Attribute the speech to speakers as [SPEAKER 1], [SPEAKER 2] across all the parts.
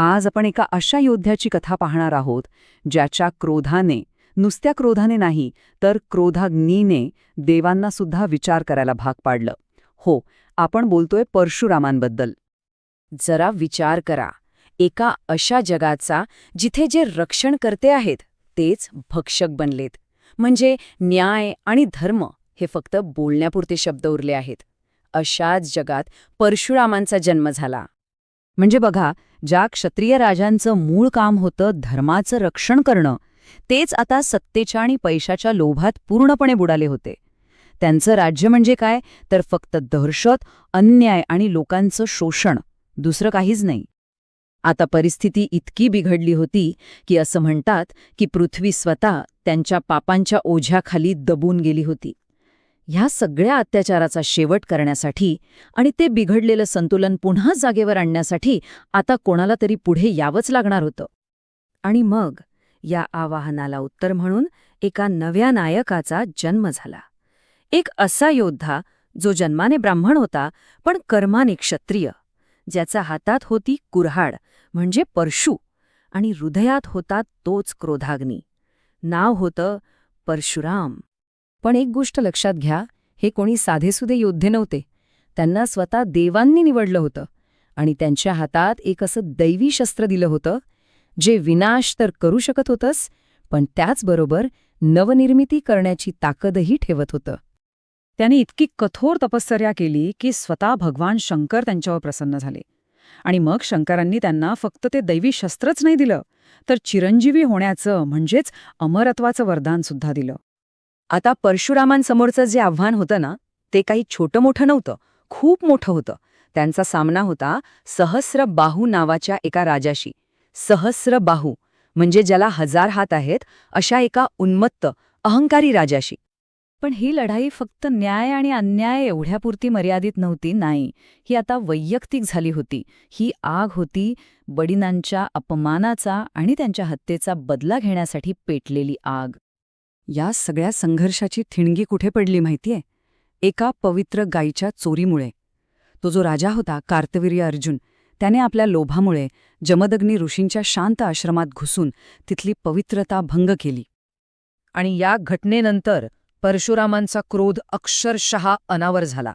[SPEAKER 1] आज आपण एका अशा योद्ध्याची कथा पाहणार आहोत ज्याच्या क्रोधाने नुसत्या क्रोधाने नाही तर क्रोधाग्नीने देवांना सुद्धा विचार करायला भाग पाडलं. हो आपण बोलतोय परशुरामांबद्दल.
[SPEAKER 2] जरा विचार करा. एका अशा जगाचा जिथे जे रक्षण करते आहेत तेच भक्षक बनलेत. म्हणजे न्याय आणि धर्म हे फक्त बोलण्यापुरते शब्द उरले आहेत. अशाच जगात परशुरामांचा जन्म झाला.
[SPEAKER 1] म्हणजे बघा ज्या क्षत्रिय राजांचं मूळ काम होतं धर्माचं रक्षण करणं तेच आता सत्तेच्या आणि पैशाच्या लोभात पूर्णपणे बुडाले होते. त्यांचं राज्य म्हणजे काय? तर फक्त दहशत अन्याय आणि लोकांचं शोषण दुसरं काहीच नाही. आता परिस्थिती इतकी बिघडली होती की असं म्हणतात की पृथ्वी स्वतः त्यांच्या पापांच्या ओझ्याखाली दबून गेली होती. ह्या सगळ्या अत्याचाराचा शेवट करण्यासाठी आणि ते बिघडलेलं संतुलन पुन्हा जागेवर आणण्यासाठी आता कोणाला तरी पुढे यावंच लागणार होतं.
[SPEAKER 2] आणि मग या आवाहनाला उत्तर म्हणून एका नव्या नायकाचा जन्म झाला. एक असा योद्धा जो जन्माने ब्राह्मण होता पण कर्माने क्षत्रिय ज्याच्या हातात होती कुऱ्हाड म्हणजे परशु आणि हृदयात होता तोच क्रोधाग्नी. नाव होतं परशुराम.
[SPEAKER 1] पण एक गोष्ट लक्षात घ्या हे कोणी साधेसुधे योद्धे नव्हते. त्यांना स्वतः देवांनी निवडलं होतं आणि त्यांच्या हातात एक असं दैवी शस्त्र दिलं होतं जे विनाश तर करू शकत होतंच पण त्याचबरोबर नवनिर्मिती करण्याची ताकदही ठेवत होतं.
[SPEAKER 3] त्याने इतकी कठोर तपश्चर्या केली की स्वतः भगवान शंकर त्यांच्यावर प्रसन्न झाले. आणि मग शंकरांनी त्यांना फक्त ते दैवी शस्त्रच नाही दिलं तर चिरंजीवी होण्याचं म्हणजेच अमरत्वाचं वरदान सुद्धा दिलं.
[SPEAKER 1] आता परशुरामांसमोरचं जे आव्हान होतं ना ते काही छोटं मोठं नव्हतं खूप मोठं होतं. त्यांचा सामना होता सहस्र बाहू नावाच्या एका राजाशी. सहस्र बाहू म्हणजे ज्याला हजार हात आहेत अशा एका उन्मत्त अहंकारी राजाशी.
[SPEAKER 3] पण ही लढाई फक्त न्याय आणि अन्याय एवढ्यापुरती मर्यादित नव्हती नाही. ही आता वैयक्तिक झाली होती. ही आग होती बडिनांच्या अपमानाचा आणि त्यांच्या हत्येचा बदला घेण्यासाठी पेटलेली आग.
[SPEAKER 1] या सगळ्या संघर्षाची ठिणगी कुठे पडली माहितीये? एका पवित्र गायीच्या चोरीमुळे. तो जो राजा होता कार्तवीर्य अर्जुन त्याने आपल्या लोभामुळे जमदग्नी ऋषींच्या शांत आश्रमात घुसून तिथली पवित्रता भंग केली. आणि या घटनेनंतर परशुरामांचा क्रोध अक्षरशः अनावर झाला.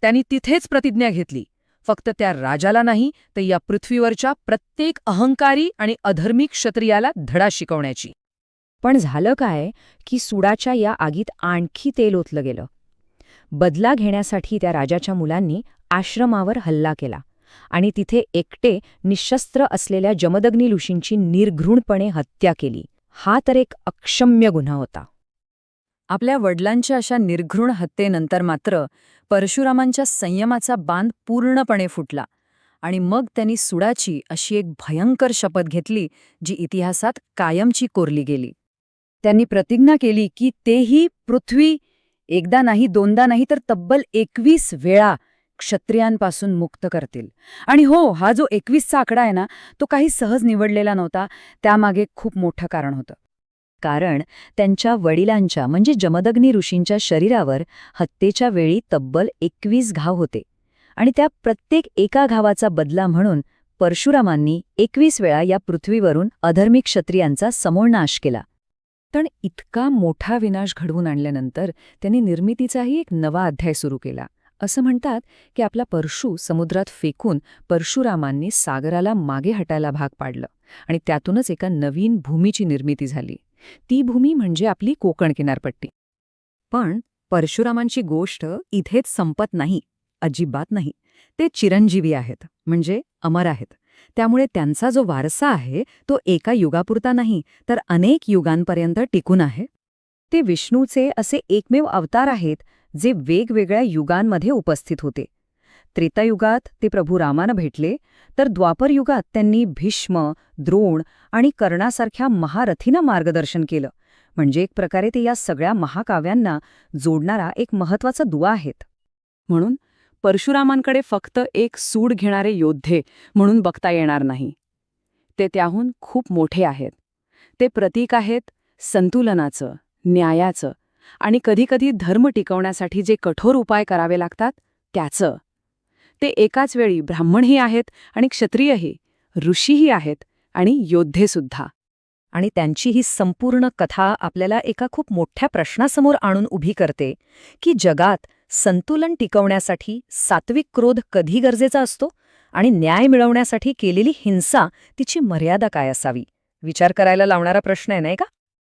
[SPEAKER 1] त्यांनी तिथेच प्रतिज्ञा घेतली. फक्त त्या राजाला नाही तर या पृथ्वीवरच्या प्रत्येक अहंकारी आणि अधर्मी क्षत्रियाला धडा शिकवण्याची.
[SPEAKER 2] पण झालं काय की सुडाच्या या आगीत आणखी तेल ओतलं गेलं. बदला घेण्यासाठी त्या राजाच्या मुलांनी आश्रमावर हल्ला केला आणि तिथे एकटे निशस्त्र असलेल्या जमदग्नी ऋषींची निर्घृणपणे हत्या केली. हा तर एक अक्षम्य गुन्हा होता.
[SPEAKER 1] आपल्या वडिलांच्या अशा निर्घृण हत्येनंतर मात्र परशुरामांच्या संयमाचा बांध पूर्णपणे फुटला आणि मग त्यांनी सुडाची अशी एक भयंकर शपथ घेतली जी इतिहासात कायमची कोरली गेली. त्यांनी प्रतिज्ञा केली की तेही पृथ्वी एकदा नाही दोनदा नाही तर तब्बल एकवीस वेळा क्षत्रियांपासून मुक्त करतील. आणि हो हा जो एकवीसचा आकडा आहे ना तो काही सहज निवडलेला नव्हता. त्यामागे खूप मोठं कारण होतं. कारण त्यांच्या वडिलांच्या म्हणजे जमदग्नी ऋषींच्या शरीरावर हत्येच्या वेळी तब्बल एकवीस घाव होते. आणि त्या प्रत्येक एका घावाचा बदला म्हणून परशुरामांनी एकवीस वेळा या पृथ्वीवरून अधर्मिक क्षत्रियांचा समोर नाश केला.
[SPEAKER 3] पण इतका मोठा विनाश घडवून आणल्यानंतर त्यांनी निर्मितीचाही एक नवा अध्याय सुरू केला. असं म्हणतात की आपला परशु समुद्रात फेकून परशुरामांनी सागराला मागे हटायला भाग पाडलं आणि त्यातूनच एका नवीन भूमीची निर्मिती झाली. ती भूमी म्हणजे आपली कोकण किनारपट्टी.
[SPEAKER 1] पण परशुरामांची गोष्ट इथेच संपत नाही अजिबात नाही. ते चिरंजीवी आहेत म्हणजे अमर आहेत. त्यामुळे त्यांचा जो वारसा आहे तो एका युगापुरता नाही तर अनेक युगांपर्यंत टिकून आहे. ते विष्णूचे असे एकमेव अवतार आहेत जे वेगवेगळ्या युगांमध्ये उपस्थित होते. त्रेतायुगात ते प्रभू रामानं भेटले तर द्वापरयुगात त्यांनी भीष्म द्रोण आणि कर्णासारख्या महारथीनं मार्गदर्शन केलं. म्हणजे एक प्रकारे ते या सगळ्या महाकाव्यांना जोडणारा एक महत्त्वाचा दुवा आहेत. म्हणून परशुरामांकडे फक्त एक सूड घेणारे योद्धे म्हणून बघता येणार नाही. ते त्याहून खूप मोठे आहेत. ते प्रतीक आहेत संतुलनाचं न्यायाचं आणि कधीकधी धर्म टिकवण्यासाठी जे कठोर उपाय करावे लागतात त्याचं. ते एकाच वेळी ब्राह्मणही आहेत आणि क्षत्रियही
[SPEAKER 3] ऋषीही आहेत आणि योद्धेसुद्धा
[SPEAKER 2] आणि त्यांची ही संपूर्ण कथा आपल्याला एका खूप मोठ्या प्रश्नासमोर आणून उभी करते की जगात संतुलन टिकवण्यासाठी सात्विक क्रोध कधी गरजेचा असतो आणि न्याय मिळवण्यासाठी केलेली हिंसा तिची मर्यादा काय असावी? विचार करायला लावणारा प्रश्न आहे नाही का?